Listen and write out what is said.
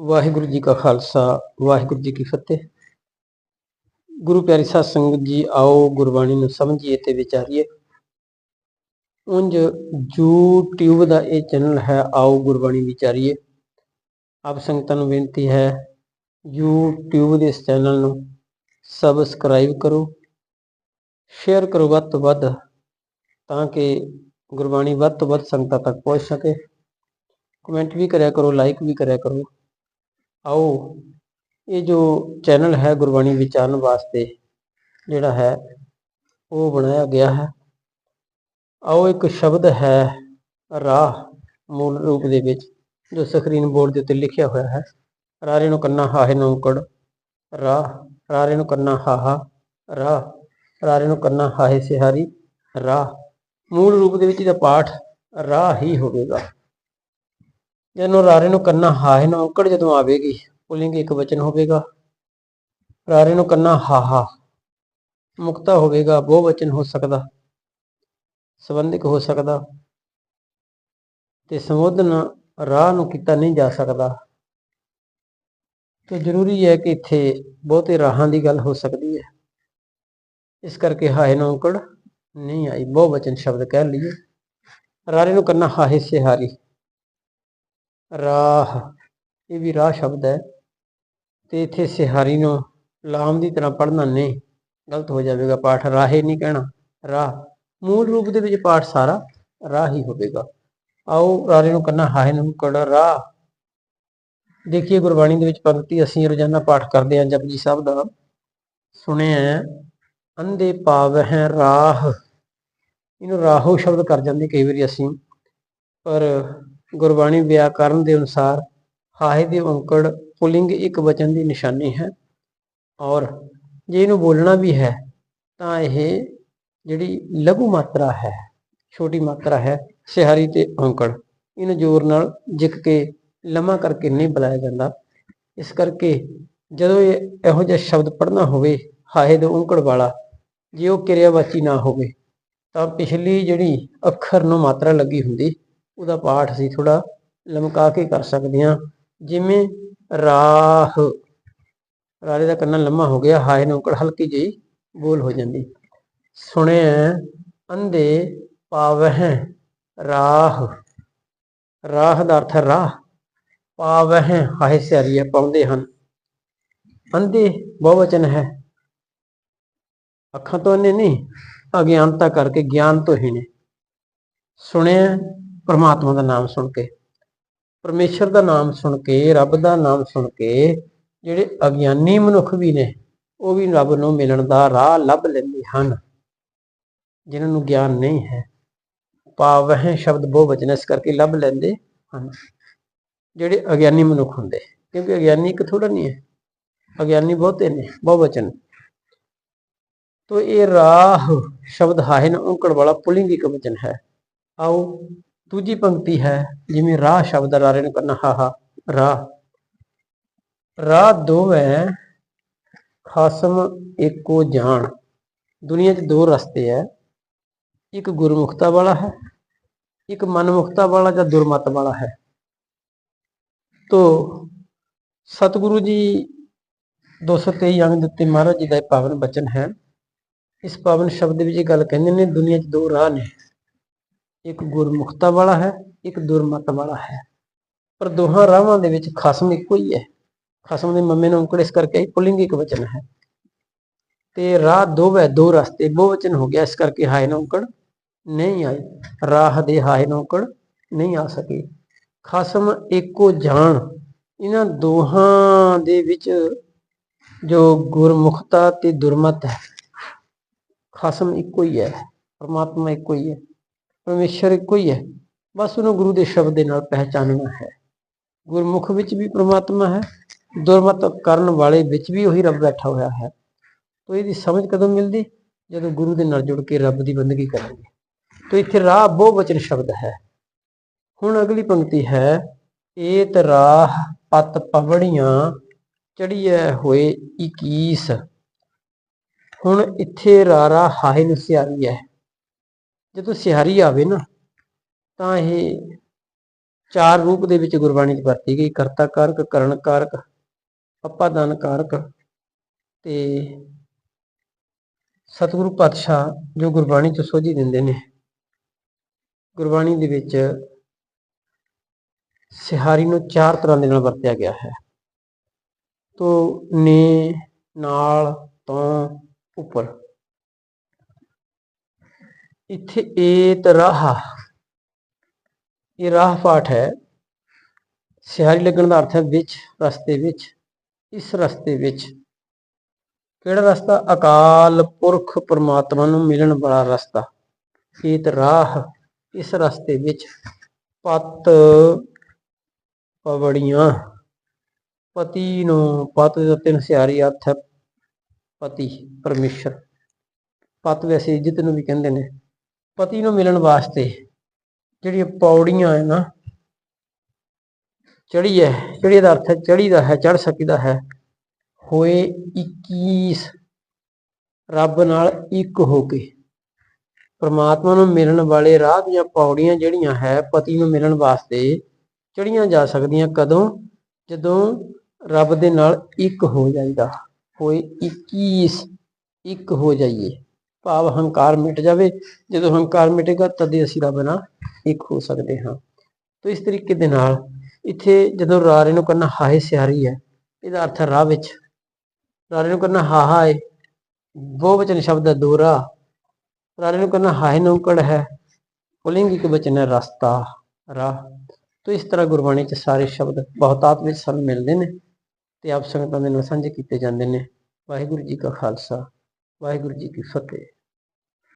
ਵਾਹਿਗੁਰੂ ਜੀ ਕਾ ਖਾਲਸਾ, ਵਾਹਿਗੁਰੂ ਜੀ ਕੀ ਫਤਿਹ। ਗੁਰੂ ਪਿਆਰੀ ਸਾਧ ਸੰਗਤ ਜੀ, ਆਓ ਗੁਰਬਾਣੀ ਨੂੰ ਸਮਝੀਏ ਤੇ ਵਿਚਾਰੀਏ। ਉਂਝ YouTube ਦਾ ਇਹ ਚੈਨਲ ਹੈ, ਆਓ ਗੁਰਬਾਣੀ ਵਿਚਾਰੀਏ। ਆਪ ਸੰਗਤਾਂ ਨੂੰ ਬੇਨਤੀ ਹੈ, YouTube ਦੇ ਇਸ ਚੈਨਲ ਨੂੰ ਸਬਸਕ੍ਰਾਈਬ ਕਰੋ ਸ਼ੇਅਰ ਕਰੋ ਵੱਧ ਤੋਂ ਵੱਧ, ਤਾਂ ਕਿ ਗੁਰਬਾਣੀ ਵੱਧ ਤੋਂ ਵੱਧ ਸੰਗਤਾਂ ਤੱਕ ਪਹੁੰਚ ਸਕੇ। ਕਮੈਂਟ ਵੀ ਕਰਿਆ ਕਰੋ ਲਾਈਕ ਵੀ ਕਰਿਆ ਕਰੋ। ਆਓ, ਇਹ ਜੋ ਚੈਨਲ ਹੈ ਗੁਰਬਾਣੀ ਵਿਚਾਰਨ ਵਾਸਤੇ, ਜਿਹੜਾ ਹੈ, ਉਹ ਬਣਾਇਆ ਗਿਆ ਹੈ। ਆਓ, ਇੱਕ ਸ਼ਬਦ ਹੈ ਰਾਹ, ਮੂਲ ਰੂਪ ਦੇ ਵਿੱਚ, ਜੋ ਸਕਰੀਨ ਬੋਰਡ ਦੇ ਉੱਤੇ ਲਿਖਿਆ ਹੋਇਆ ਹੈ। ਰਾਰੇ ਨੂੰ ਕੰਨਾ ਹਾਹੇ ਨੌਕੜ ਰਾਹ, ਰਾਰੇ ਨੂੰ ਕੰਨਾ ਹਾਹਾ, ਰਾਹ, ਰਾਰੇ ਨੂੰ ਕੰਨਾ ਹਾਹੇ ਸਿਹਾਰੀ, ਰਾਹ। ਮੂਲ ਰੂਪ ਦੇ ਵਿੱਚ ਇਹਦਾ ਪਾਠ ਰਾਹ ਹੀ ਹੋਵੇਗਾ। ਜਦੋਂ ਰਾਰੇ ਨੂੰ ਕੰਨਾ ਹਾਹੇ ਨੂੰ ਔਕੜ ਜਦੋਂ ਆਵੇਗੀ, ਪੁਲਿੰਗ ਇੱਕ ਵਚਨ ਹੋਵੇਗਾ। ਰਾਰੇ ਨੂੰ ਕੰਨਾ ਹਾਹਾ ਮੁਕਤਾ ਹੋਵੇਗਾ, ਬਹੁ ਵਚਨ ਹੋ ਸਕਦਾ, ਸੰਬੰਧਿਕ ਹੋ ਸਕਦਾ, ਤੇ ਸੰਬੋਧਨ ਰਾਹ ਨੂੰ ਕੀਤਾ ਨਹੀਂ ਜਾ ਸਕਦਾ। ਤੇ ਜ਼ਰੂਰੀ ਹੈ ਕਿ ਇੱਥੇ ਬਹੁਤੇ ਰਾਹਾਂ ਦੀ ਗੱਲ ਹੋ ਸਕਦੀ ਹੈ। ਇਸ ਕਰਕੇ ਹਾਏ ਨੂੰ ਔਕੜ ਨਹੀਂ ਆਈ, ਬਹੁ ਵਚਨ ਸ਼ਬਦ ਕਹਿ ਲਈਏ। ਰਾਰੇ ਨੂੰ ਕੰਨਾ ਹਾਹੇ ਸਿਹਾਰੀ। ਰਾਹ। ਇਹ ਵੀ ਰਾਹ ਸ਼ਬਦ ਹੈ। ਤੇ ਇੱਥੇ ਸਿਹਾਰੀ ਨੂੰ ਲਾਮ ਦੀ ਤਰ੍ਹਾਂ ਪੜ੍ਹਨਾ ਨਹੀਂ ਗਲਤ ਹੋ ਜਾਵੇਗਾ ਪਾਠ। ਰਾਹੇ ਨਹੀਂ ਕਹਿਣਾ। ਰਾਹ। ਮੂਲ ਰੂਪ ਦੇ ਵਿੱਚ ਪਾਠ ਸਾਰਾ ਰਾਹ ਹੀ ਹੋਵੇਗਾ। ਆਓ ਰਾਰੇ ਨੂੰ ਕੰਨਾ ਹਾਹੇ ਨੂੰ ਕੜ ਰਾਹ। ਦੇਖੀਏ ਗੁਰਬਾਣੀ ਦੇ ਵਿੱਚ ਪੰਕਤੀ ਅਸੀਂ ਰੋਜ਼ਾਨਾ ਪਾਠ ਕਰਦੇ ਹਾਂ ਜਪਜੀ ਸਾਹਿਬ ਦਾ। ਸੁਣਿਆ ਹੈ, ਅੰਧੇ ਪਾਵਹਿ ਰਾਹ। ਇਹਨੂੰ ਰਾਹੋ ਸ਼ਬਦ ਕਰ ਜਾਂਦੇ ਕਈ ਵਾਰੀ ਅਸੀਂ। ਪਰ ਗੁਰਬਾਣੀ ਵਿਆਕਰਨ ਦੇ ਅਨੁਸਾਰ ਹਾਹੇ ਦੇ ਔਂਕੜ ਪੁਲਿੰਗ ਇੱਕ ਵਚਨ ਦੀ ਨਿਸ਼ਾਨੀ ਹੈ ਔਰ ਜੇ ਇਹਨੂੰ ਬੋਲਣਾ ਵੀ ਹੈ, ਤਾਂ ਇਹ ਜਿਹੜੀ ਲਘੂ ਮਾਤਰਾ ਹੈ, ਛੋਟੀ ਮਾਤਰਾ ਹੈ, ਸਿਹਾਰੀ ਤੇ ਔਂਕੜ, ਇਹਨੂੰ ਜ਼ੋਰ ਨਾਲ ਜਿੱਕ ਕੇ ਲੰਮਾ ਕਰਕੇ ਨਹੀਂ ਬੁਲਾਇਆ ਜਾਂਦਾ। ਇਸ ਕਰਕੇ ਜਦੋਂ ਇਹ ਇਹੋ ਜਿਹਾ ਸ਼ਬਦ ਪੜ੍ਹਨਾ ਹੋਵੇ ਹਾਹੇ ਦੇ ਔਂਕੜ ਵਾਲਾ, ਜੇ ਉਹ ਕਿਰਿਆਵਾਚੀ ਨਾ ਹੋਵੇ, ਤਾਂ ਪਿਛਲੀ ਜਿਹੜੀ ਅੱਖਰ ਨੂੰ ਮਾਤਰਾ ਲੱਗੀ ਹੁੰਦੀ ਉਹਦਾ ਪਾਠ ਅਸੀਂ ਥੋੜਾ ਲਮਕਾ ਕੇ ਕਰ ਸਕਦੇ ਹਾਂ। ਜਿਵੇਂ ਰਾਹ ਰਾਰੇ ਦਾ ਕੰਨਾ ਲੰਮਾ ਹੋ ਗਿਆ, ਹਾਏ ਨੂੰ ਹਲਕੀ ਜਿਹੀ ਬੋਲ ਹੋ ਜਾਂਦੀ। ਸੁਣਿਆ, ਅੰਧੇ ਪਾਵਹਿ ਰਾਹ ਰਾਹ ਦਾ ਅਰਥ ਰਾਹ। ਪਾਵਹਿ, ਹਾਏ ਸਿਆਰੀਏ ਪਾਉਂਦੇ ਹਨ। ਅੰਧੇ ਬਹੁਵਚਨ ਹੈ। ਅੱਖਾਂ ਤੋਂ ਅੰਨੇ ਨਹੀਂ ਅਗਿਆਨਤਾ ਕਰਕੇ ਗਿਆਨ ਤੋਂ ਹੀ ਨੇ। ਸੁਣਿਆ ਪਰਮਾਤਮਾ ਦਾ ਨਾਮ ਸੁਣ ਕੇ, ਪਰਮੇਸ਼ਰ ਦਾ ਨਾਮ ਸੁਣ ਕੇ, ਰੱਬ ਦਾ ਨਾਮ ਸੁਣ ਕੇ ਜਿਹੜੇ ਅਗਿਆਨੀ ਮਨੁੱਖ ਵੀ ਨੇ, ਉਹ ਵੀ ਰੱਬ ਨੂੰ ਮਿਲਣ ਦਾ ਰਾਹ ਲੱਭ ਲੈਂਦੇ ਹਨ, ਜਿਨ੍ਹਾਂ ਨੂੰ ਗਿਆਨ ਨਹੀਂ ਹੈ। ਪਾਵਹਿ ਸ਼ਬਦ ਬਹੁਵਚਨ ਇਸ ਕਰਕੇ ਲੱਭ ਲੈਂਦੇ ਹਨ। ਜਿਹੜੇ ਅਗਿਆਨੀ ਮਨੁੱਖ ਹੁੰਦੇ, ਕਿਉਂਕਿ ਅਗਿਆਨੀ ਇੱਕ ਥੋੜਾ ਨਹੀਂ ਹੈ, ਅਗਿਆਨੀ ਬਹੁਤੇ ਨੇ ਬਹੁਵਚਨ ਤੋ ਇਹ ਰਾਹ ਸ਼ਬਦ ਹਾਹੇ ਨਾ, ਔਂਕੜ ਵਾਲਾ ਪੁਲਿੰਗੀ ਇੱਕ ਵਚਨ ਹੈ। ਆਓ ਦੂਜੀ ਪੰਕਤੀ ਹੈ, ਜਿਵੇਂ ਰਾਹ ਸ਼ਬਦ ਰਾਰੇ ਨੂੰ ਕਰਨਾ ਹਾਹਾ ਰਾਹ। ਰਾਹ ਦੋ ਹੈ ਖਾਸਮ ਇੱਕੋ ਜਾਣ। ਦੁਨੀਆ 'ਚ ਦੋ ਰਸਤੇ ਹੈ। ਇੱਕ ਗੁਰਮੁਖਤਾ ਵਾਲਾ ਹੈ, ਇੱਕ ਮਨਮੁਖਤਾ ਵਾਲਾ ਜਾਂ ਦੁਰਮਤ ਵਾਲਾ ਹੈ। ਤੋ ਸਤਿਗੁਰੂ ਜੀ 223 ਅੰਗ ਦਿੱਤੇ ਮਹਾਰਾਜ ਜੀ ਦਾ ਇਹ ਪਾਵਨ ਬਚਨ ਹੈ। ਇਸ ਪਾਵਨ ਸ਼ਬਦ ਵਿੱਚ ਇਹ ਗੱਲ ਕਹਿੰਦੇ ਨੇ, ਦੁਨੀਆ 'ਚ ਦੋ ਰਾਹ ਨੇ। ਇੱਕ ਗੁਰਮੁਖਤਾ ਵਾਲਾ ਹੈ, ਇੱਕ ਦੁਰਮਤ ਵਾਲਾ ਹੈ। ਪਰ ਦੋਹਾਂ ਰਾਹਾਂ ਦੇ ਵਿੱਚ ਖਸਮ ਇੱਕੋ ਹੀ ਹੈ। ਖਸਮ ਦੇ ਮੰਮੇ ਨੂੰ ਔਂਕੜ ਇਸ ਕਰਕੇ ਹੀ ਪੁਲਿੰਗ ਇੱਕ ਵਚਨ ਹੈ। ਤੇ ਰਾਹ ਦੋ ਹੈ, ਦੋ ਰਸਤੇ ਬਹੁਵਚਨ ਹੋ ਗਿਆ। ਇਸ ਕਰਕੇ ਹਾਏ ਨੂੰ ਨਹੀਂ ਆਈ ਰਾਹ ਦੇ ਹਾਏ ਨੂੰ ਨਹੀਂ ਆ ਸਕੇ। ਖਸਮ ਇੱਕੋ ਜਾਣ। ਇਹਨਾਂ ਦੋਹਾਂ ਦੇ ਵਿੱਚ ਜੋ ਗੁਰਮੁਖਤਾ ਤੇ ਦੁਰਮਤ ਹੈ, ਖਸਮ ਇੱਕੋ ਹੀ ਹੈ, ਪਰਮਾਤਮਾ ਇੱਕੋ ਹੀ ਹੈ। ਪਰਮੇਸ਼ਰ ਇੱਕੋ ਹੀ ਹੈ। ਬਸ ਉਹਨੂੰ ਗੁਰੂ ਦੇ ਸ਼ਬਦ ਦੇ ਨਾਲ ਪਹਿਚਾਨਣਾ ਹੈ। ਗੁਰਮੁਖ ਵਿੱਚ ਵੀ ਪ੍ਰਮਾਤਮਾ ਹੈ। ਦੁਰਮਤ ਕਰਨ ਵਾਲੇ ਵਿੱਚ ਵੀ ਉਹੀ ਰੱਬ ਬੈਠਾ ਹੋਇਆ ਹੈ। ਤੋ ਇਹਦੀ ਸਮਝ ਕਦੋਂ ਮਿਲਦੀ? ਜਦੋਂ ਗੁਰੂ ਦੇ ਨਾਲ ਜੁੜ ਕੇ ਰੱਬ ਦੀ ਬੰਦਗੀ ਕਰਾਂਗੇ ਤੋ ਇੱਥੇ ਰਾਹ ਬਹੁ ਵਚਨ ਸ਼ਬਦ ਹੈ। ਹੁਣ ਅਗਲੀ ਪੰਕਤੀ ਹੈ, ਏਤ ਰਾਹ ਪਤ ਪਵੜੀਆਂ ਚੜੀਐ ਹੋਏ 21 ਹੁਣ ਇੱਥੇ ਰਾਰਾ ਹਾਏ ਨੂੰ ਸਿਆਰੀ ਹੈ ਜਦੋਂ ਸਿਹਾਰੀ ਆਵੇ ਨਾ, ਤਾਂ ਇਹ ਚਾਰ ਰੂਪ ਦੇ ਵਿੱਚ ਗੁਰਬਾਣੀ 'ਚ ਵਰਤੀ ਗਈ, ਕਰਤਾ ਕਾਰਕ, ਕਰਨ ਕਾਰਕ ਅਪਾਦਾਨ ਕਾਰਕ ਤੇ ਸਤਿਗੁਰੂ ਪਾਤਸ਼ਾਹ ਜੋ ਗੁਰਬਾਣੀ 'ਚ ਸੋਝੀ ਦਿੰਦੇ ਨੇ। ਗੁਰਬਾਣੀ ਦੇ ਵਿੱਚ ਸਿਹਾਰੀ ਨੂੰ ਚਾਰ ਤਰ੍ਹਾਂ ਦੇ ਨਾਲ ਵਰਤਿਆ ਗਿਆ ਹੈ। ਤੋ ਨੇ, ਨਾਲ, ਤੋਂ, ਉੱਪਰ। ਇੱਥੇ ਏਤ ਰਾਹ। ਇਹ ਰਾਹ ਪਾਠ ਹੈ। ਸਿਹਾਰੀ ਲੱਗਣ ਦਾ ਅਰਥ ਹੈ ਵਿੱਚ, ਰਸਤੇ ਵਿੱਚ, ਇਸ ਰਸਤੇ ਵਿੱਚ। ਕਿਹੜਾ ਰਸਤਾ? ਅਕਾਲ ਪੁਰਖ ਪਰਮਾਤਮਾ ਨੂੰ ਮਿਲਣ ਵਾਲਾ ਰਸਤਾ। ਏਤ ਰਾਹ, ਇਸ ਰਸਤੇ ਵਿੱਚ ਪਤ ਪਵੜੀਆਂ। ਪਤੀ ਨੂੰ, ਪਤ ਦੇ ਤਿੰਨ ਸਿਆਰੀ ਅਰਥ ਹੈ ਪਤੀ, ਪਰਮੇਸ਼ਰ। ਪਤ ਵੈਸੇ ਇੱਜ਼ਤ ਨੂੰ ਵੀ ਕਹਿੰਦੇ ਨੇ। ਪਤੀ ਨੂੰ ਮਿਲਣ ਵਾਸਤੇ ਜਿਹੜੀਆਂ ਪੌੜੀਆਂ ਹੈ ਨਾ ਚੜੀ ਹੈ ਚੜੀ ਦਾ ਅਰਥ ਹੈ ਚੜੀ ਦਾ ਹੈ ਚੜ ਸਕੀਦਾ ਹੈ, ਹੋਏ 21 ਰੱਬ ਨਾਲ ਇੱਕ ਹੋ ਕੇ। ਪਰਮਾਤਮਾ ਨੂੰ ਮਿਲਣ ਵਾਲੇ ਰਾਹ ਦੀਆਂ ਪੌੜੀਆਂ ਜਿਹੜੀਆਂ ਹੈ, ਪਤੀ ਨੂੰ ਮਿਲਣ ਵਾਸਤੇ ਚੜੀਆਂ ਜਾ ਸਕਦੀਆਂ। ਕਦੋਂ? ਜਦੋਂ ਰੱਬ ਦੇ ਨਾਲ ਇੱਕ ਹੋ ਜਾਈਦਾ। ਹੋਏ 21 ਇੱਕ ਹੋ ਜਾਈਏ। ਭਾਵ ਹੰਕਾਰ ਮਿਟ ਜਾਵੇ, ਜਦੋਂ ਹੰਕਾਰ ਮਿਟੇਗਾ ਤਦ ਹੀ ਅਸੀਂ ਰੱਬ ਨਾਲ ਇੱਕ ਹੋ ਸਕਦੇ ਹਾਂ। ਤੋ ਇਸ ਤਰੀਕੇ ਦੇ ਨਾਲ ਇੱਥੇ ਜਦੋਂ ਰਾਰੇ ਨੂੰ ਕਰਨਾ ਹਾਏ ਸਿਆਰੀ ਹੈ, ਇਹਦਾ ਅਰਥ ਹੈ ਰਾਹ ਵਿੱਚ। ਰਾਰੇ ਨੂੰ ਕਰਨਾ ਹਾਹਾ ਹੈ ਬਹੁਵਚਨ ਸ਼ਬਦ ਹੈ ਦੋਰਾ। ਰਾਰੇ ਨੂੰ ਕਰਨਾ ਹਾਏ ਨੌਕੜ ਹੈ ਪੁਲਿੰਗ ਇੱਕ ਬਚਨ ਹੈ ਰਸਤਾ, ਰਾਹ। ਤੋ ਇਸ ਤਰ੍ਹਾਂ ਗੁਰਬਾਣੀ ਚ ਸਾਰੇ ਸ਼ਬਦ ਬਹੁਤਾਤ ਵਿੱਚ ਸਾਨੂੰ ਮਿਲਦੇ ਨੇ ਤੇ ਆਪ ਸੰਗਤਾਂ ਦੇ ਨਾਲ ਸਾਂਝੇ ਕੀਤੇ ਜਾਂਦੇ ਨੇ। ਵਾਹਿਗੁਰੂ ਜੀ ਕਾ ਖਾਲਸਾ, ਵਾਹਿਗੁਰੂ ਜੀ ਕੀ ਫਤਿਹ।